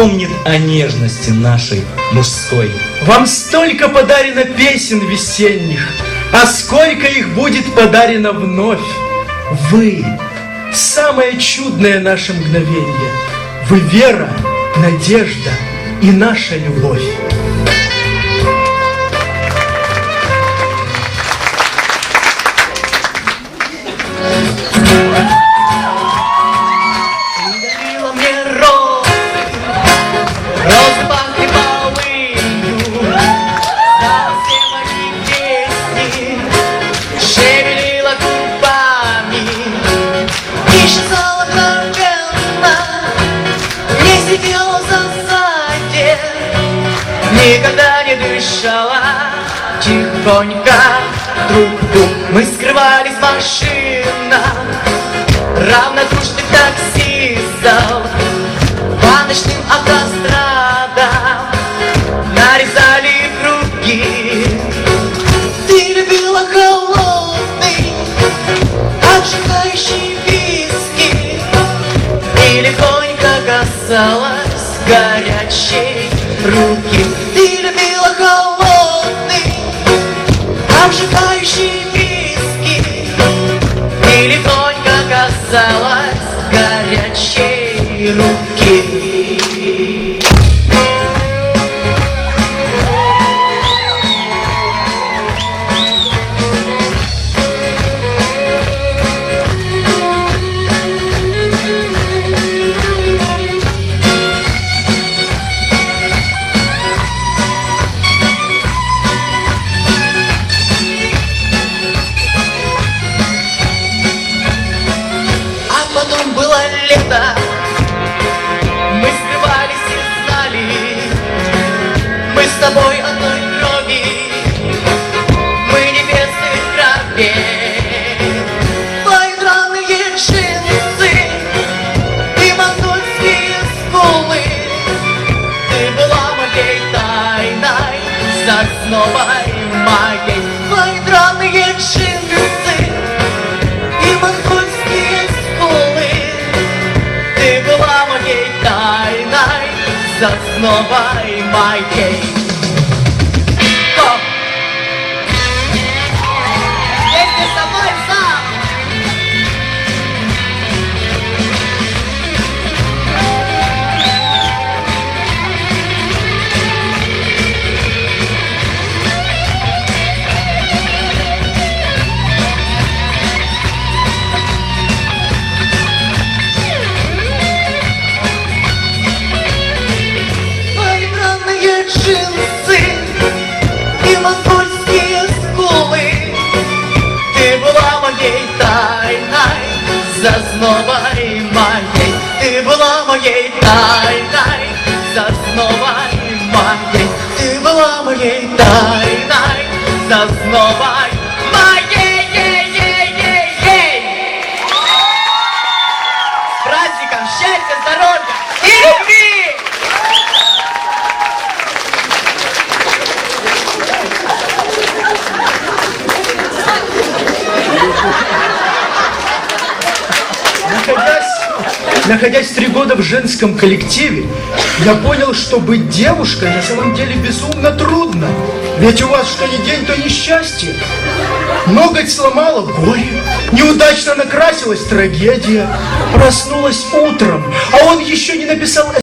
помнит о нежности нашей мужской. Вам столько подарено песен весенних, а сколько их будет подарено вновь. Вы — самое чудное наше мгновение. Вы вера, надежда и наша любовь. Никогда не дышала, тихонько друг друг мы скрывались в машинах, равнодушных таксистов По ночным автострадам Нарезали круги. Ты любила холодный Обжигающий виски. И легонько касалась горячей руки Ты любила холодный Обжигающий виски. И легонько касалась траве Твои драные джинсы И монгольские скулы. Ты была моей тайной Сосновой моей. Твои драные джинсы и монгольские скулы. Ты была моей zasnowa Находясь, три года в женском коллективе, я понял, что быть девушкой на самом деле безумно трудно. Ведь у вас что ни день, то несчастье. Ноготь сломала горе, неудачно накрасилась трагедия, проснулась утром, а он еще не написал